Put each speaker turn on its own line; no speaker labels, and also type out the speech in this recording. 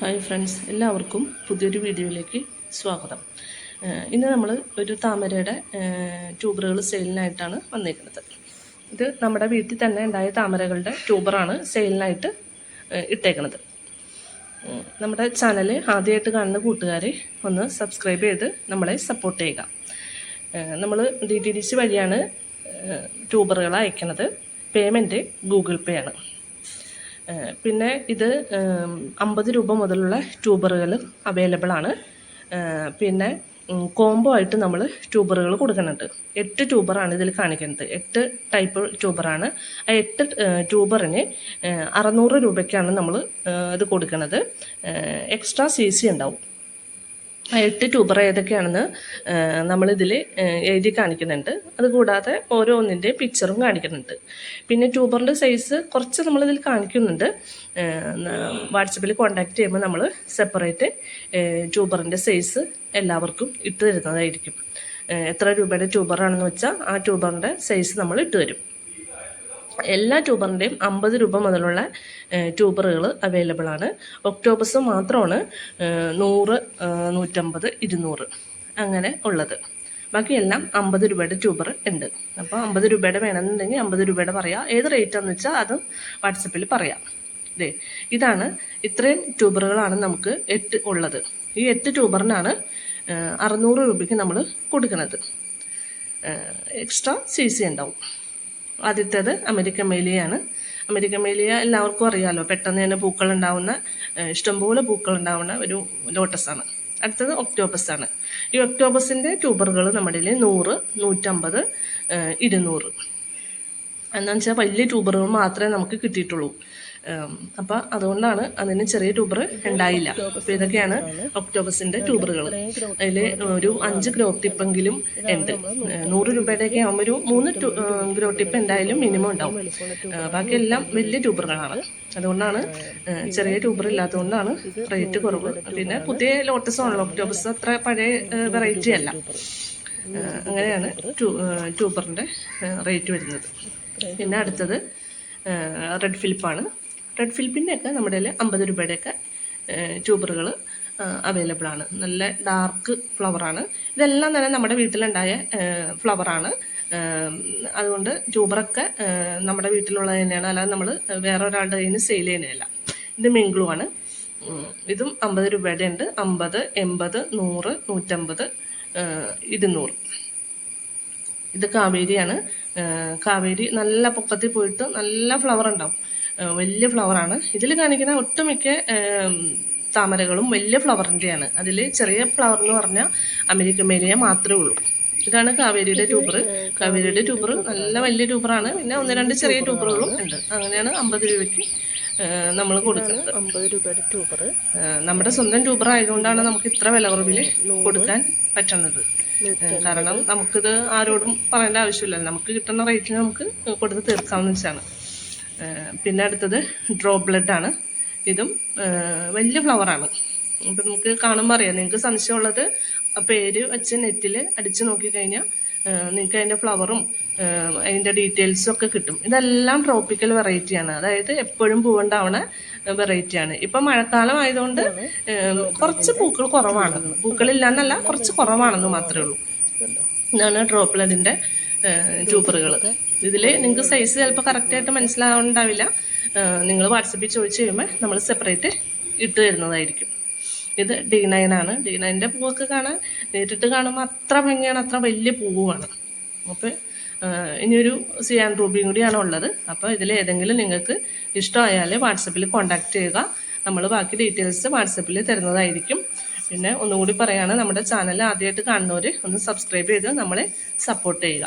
Hi friends എല്ലാവർക്കും പുതിയൊരു വീഡിയോയിലേക്ക് സ്വാഗതം. ഇന്ന് നമ്മൾ ഒരു താമരയുടെ ട്യൂബറുകൾ സെയിലിനായിട്ടാണ് വന്നിരിക്കുന്നത് ഇത് നമ്മുടെ വീട്ടിൽ തന്നെ ഉണ്ടായ താമരകളുടെ ട്യൂബറാണ് സെയിലിനായിട്ട് ഇട്ടേക്കുന്നത് നമ്മുടെ ചാനൽ ആദ്യമായിട്ട് കാണുന്ന കൂട്ടുകാരെ ഒന്ന് സബ്സ്ക്രൈബ് ചെയ്ത് നമ്മളെ സപ്പോർട്ട് ചെയ്യുക. നമ്മൾ ഡി ടി ഡി സി വഴിയാണ് ട്യൂബറുകൾ അയക്കുന്നത് പേയ്മെന്റ് ഗൂഗിൾ പേ ആണ്. പിന്നെ ഇത് അമ്പത് രൂപ മുതലുള്ള ട്യൂബറുകൾ അവൈലബിൾ ആണ്. പിന്നെ കോംബോ ആയിട്ട് നമ്മൾ ട്യൂബറുകൾ കൊടുക്കുന്നുണ്ട്. എട്ട് ട്യൂബറാണ് ഇതിൽ കാണിക്കുന്നത്. എട്ട് ടൈപ്പ് ട്യൂബറാണ്. ആ എട്ട് ട്യൂബറിന് അറുന്നൂറ് രൂപയ്ക്കാണ് നമ്മൾ ഇത് കൊടുക്കുന്നത് എക്സ്ട്രാ സി സി ഉണ്ടാവും. എട്ട് ട്യൂബർ ഏതൊക്കെയാണെന്ന് നമ്മളിതിൽ എഴുതി കാണിക്കുന്നുണ്ട്. അതുകൂടാതെ ഓരോന്നിന്റെ പിക്ചറും കാണിക്കുന്നുണ്ട്. പിന്നെ ട്യൂബറിന്റെ സൈസ് കുറച്ച് നമ്മളിതിൽ കാണിക്കുന്നുണ്ട്. വാട്സപ്പിൽ കോൺടാക്റ്റ് ചെയ്യുമ്പോൾ നമ്മൾ സെപ്പറേറ്റ് ട്യൂബറിന്റെ സൈസ് എല്ലാവർക്കും ഇട്ട് തരുന്നതായിരിക്കും. എത്ര രൂപയുടെ ട്യൂബറാണെന്ന് വെച്ചാൽ ആ ട്യൂബറിന്റെ സൈസ് നമ്മൾ ഇട്ട് തരും. എല്ലാ ട്യൂബറിന്റെയും അമ്പത് രൂപ മുതലുള്ള ട്യൂബറുകൾ അവൈലബിൾ ആണ്. ഒക്ടോബസ് മാത്രമാണ് നൂറ് നൂറ്റമ്പത് ഇരുന്നൂറ് അങ്ങനെ ഉള്ളത്. ബാക്കിയെല്ലാം അമ്പത് രൂപയുടെ ട്യൂബർ ഉണ്ട്. അപ്പോൾ അമ്പത് രൂപയുടെ വേണമെന്നുണ്ടെങ്കിൽ അമ്പത് രൂപയുടെ പറയാം. ഏത് റേറ്റാന്ന് വെച്ചാൽ അതും വാട്സപ്പിൽ പറയാം. ഇതേ ഇതാണ് ഇത്രയും ട്യൂബറുകളാണ് നമുക്ക് എട്ട് ഉള്ളത്. ഈ എട്ട് ട്യൂബറിനാണ് അറുന്നൂറ് രൂപയ്ക്ക് നമ്മൾ കൊടുക്കുന്നത് എക്സ്ട്രാ സി സി ഉണ്ടാവും. ആദ്യത്തേത് അമേരിക്കൻ മേലിയാണ്. അമേരിക്കൻ മേലിയ എല്ലാവർക്കും അറിയാമല്ലോ പെട്ടെന്ന് തന്നെ പൂക്കൾ ഉണ്ടാവുന്ന ഇഷ്ടംപോലെ പൂക്കൾ ഉണ്ടാവുന്ന ഒരു ലോട്ടസാണ്. അടുത്തത് ഒക്ടോബസ് ആണ് ഈ ഒക്ടോബസിന്റെ ട്യൂബറുകൾ നമ്മുടെ നൂറ് നൂറ്റമ്പത് ഇരുന്നൂറ്. എന്താണെന്ന് വെച്ചാൽ വലിയ ട്യൂബറുകൾ മാത്രമേ നമുക്ക് കിട്ടിയിട്ടുള്ളൂ. അപ്പം അതുകൊണ്ടാണ് അതിന് ചെറിയ ട്യൂബർ ഉണ്ടായില്ല. അപ്പോൾ ഇതൊക്കെയാണ് ഒക്ടോബസിന്റെ ട്യൂബറുകൾ അതിൽ ഒരു അഞ്ച് ഗ്രോ ടിപ്പെങ്കിലും ഉണ്ട്. നൂറ് രൂപയുടെയൊക്കെ ആകുമ്പോൾ ഒരു മൂന്ന് ഗ്രോ എന്തായാലും മിനിമം ഉണ്ടാവും. ബാക്കിയെല്ലാം വലിയ ട്യൂബറുകളാണ്. അതുകൊണ്ടാണ് ചെറിയ ട്യൂബർ ഇല്ലാത്തതുകൊണ്ടാണ് റേറ്റ് കുറവ്. പിന്നെ പുതിയ ലോട്ടസ് ആണല്ലോ ഒക്ടോബസ് അത്ര പഴയ വെറൈറ്റി അല്ല. അങ്ങനെയാണ് ട്യൂബറിന്റെ റേറ്റ് വരുന്നത്. പിന്നെ അടുത്തത് റെഡ് ഫിലിപ്പാണ് റെഡ് ഫിലിപ്പിന്റെ ഒക്കെ നമ്മുടെ കയ്യിൽ അമ്പത് രൂപയുടെയൊക്കെ ട്യൂബറുകൾ അവൈലബിൾ ആണ്. നല്ല ഡാർക്ക് ഫ്ലവറാണ് ഇതെല്ലാം തന്നെ നമ്മുടെ വീട്ടിലുണ്ടായ ഫ്ലവറാണ് അതുകൊണ്ട് ട്യൂബറൊക്കെ നമ്മുടെ വീട്ടിലുള്ളത് തന്നെയാണ്. അല്ലാതെ നമ്മൾ വേറെ ഒരാളുടെ കയ്യിൽ നിന്ന് സെയിൽ ചെയ്യുന്നതല്ല. ഇത് മിങ്ക്ലു ആണ്. ഇതും അമ്പത് രൂപയുടെ ഉണ്ട് അമ്പത് എൺപത് നൂറ് നൂറ്റമ്പത് ഇരുന്നൂറ്. ഇത് കാവേരിയാണ്. കാവേരി നല്ല പൊക്കത്തിൽ പോയിട്ട് നല്ല ഫ്ലവർ ഉണ്ടാവും. വലിയ ഫ്ലവറാണ് ഇതിൽ കാണിക്കുന്ന ഒട്ടുമിക്ക താമരകളും വലിയ ഫ്ലവറിന്റെയാണ് അതിൽ ചെറിയ ഫ്ലവർ എന്ന് പറഞ്ഞാൽ അമേരിക്കൻ മേലിയ മാത്രമേ ഉള്ളൂ. ഇതാണ് കാവേരിയുടെ ട്യൂബർ കാവേരിയുടെ ട്യൂബർ നല്ല വലിയ ട്യൂബറാണ് പിന്നെ ഒന്ന് രണ്ട് ചെറിയ ട്യൂബറുകളും ഉണ്ട്. അങ്ങനെയാണ് അമ്പത് രൂപയ്ക്ക് നമ്മൾ കൊടുക്കുന്നത്.
അമ്പത് രൂപയുടെ ട്യൂബർ
നമ്മുടെ സ്വന്തം ട്യൂബർ ആയതുകൊണ്ടാണ് നമുക്ക് ഇത്ര വില കുറവിൽ കൊടുക്കാൻ പറ്റുന്നത്. കാരണം നമുക്കിത് ആരോടും പറയേണ്ട ആവശ്യമില്ല നമുക്ക് കിട്ടുന്ന റേറ്റിന് നമുക്ക് കൊടുത്ത് തീർക്കാവുന്ന വെച്ചാണ് പിന്നെ അടുത്തത് ഡ്രോ ബ്ലഡ് ആണ്. ഇതും വലിയ ഫ്ലവറാണ് അപ്പം നമുക്ക് കാണുമ്പോൾ അറിയാം. നിങ്ങൾക്ക് സംശയമുള്ളത് പേര് വെച്ച് നെറ്റിൽ അടിച്ച് നോക്കിക്കഴിഞ്ഞാൽ നിങ്ങൾക്ക് അതിന്റെ ഫ്ലവറും അതിന്റെ ഡീറ്റെയിൽസും ഒക്കെ കിട്ടും. ഇതെല്ലാം ട്രോപ്പിക്കൽ വെറൈറ്റിയാണ് അതായത് എപ്പോഴും പൂവുണ്ടാവണ വെറൈറ്റിയാണ് ഇപ്പം മഴക്കാലം ആയതുകൊണ്ട് കുറച്ച് പൂക്കൾ കുറവാണ്. പൂക്കളില്ലാന്നല്ല കുറച്ച് കുറവാണെന്ന് മാത്രമേ ഉള്ളൂ. ഇതാണ് ഡ്രോപ്ലെറ്റിന്റെ ട്യൂബറുകൾ ഇതിൽ നിങ്ങൾക്ക് സൈസ് ചിലപ്പോൾ കറക്റ്റായിട്ട് മനസ്സിലാവുണ്ടാവില്ല. നിങ്ങൾ വാട്സപ്പിൽ ചോദിച്ചു കഴിയുമ്പോൾ നമ്മൾ സെപ്പറേറ്റ് ഇട്ട് തരുന്നതായിരിക്കും. ഇത് ഡി നയൻ ആണ്. ഡി നയന്റെ പൂവൊക്കെ കാണാൻ നേരിട്ട് കാണുമ്പോൾ അത്ര ഭംഗിയാണ് അത്ര വലിയ പൂവാണ് അപ്പോൾ ഇനിയൊരു സി സിയാൻ റൂബിയും കൂടിയാണ് ഉള്ളത്. അപ്പോൾ ഇതിൽ ഏതെങ്കിലും നിങ്ങൾക്ക് ഇഷ്ടമായാൽ വാട്സപ്പിൽ കോൺടാക്ട് ചെയ്യുക. നമ്മൾ ബാക്കി ഡീറ്റെയിൽസ് വാട്സപ്പിൽ തരുന്നതായിരിക്കും. പിന്നെ ഒന്നുകൂടി പറയാണ് നമ്മുടെ ചാനൽ ആദ്യമായിട്ട് കാണുന്നവർ ഒന്ന് സബ്സ്ക്രൈബ് ചെയ്ത് നമ്മളെ സപ്പോർട്ട് ചെയ്യുക.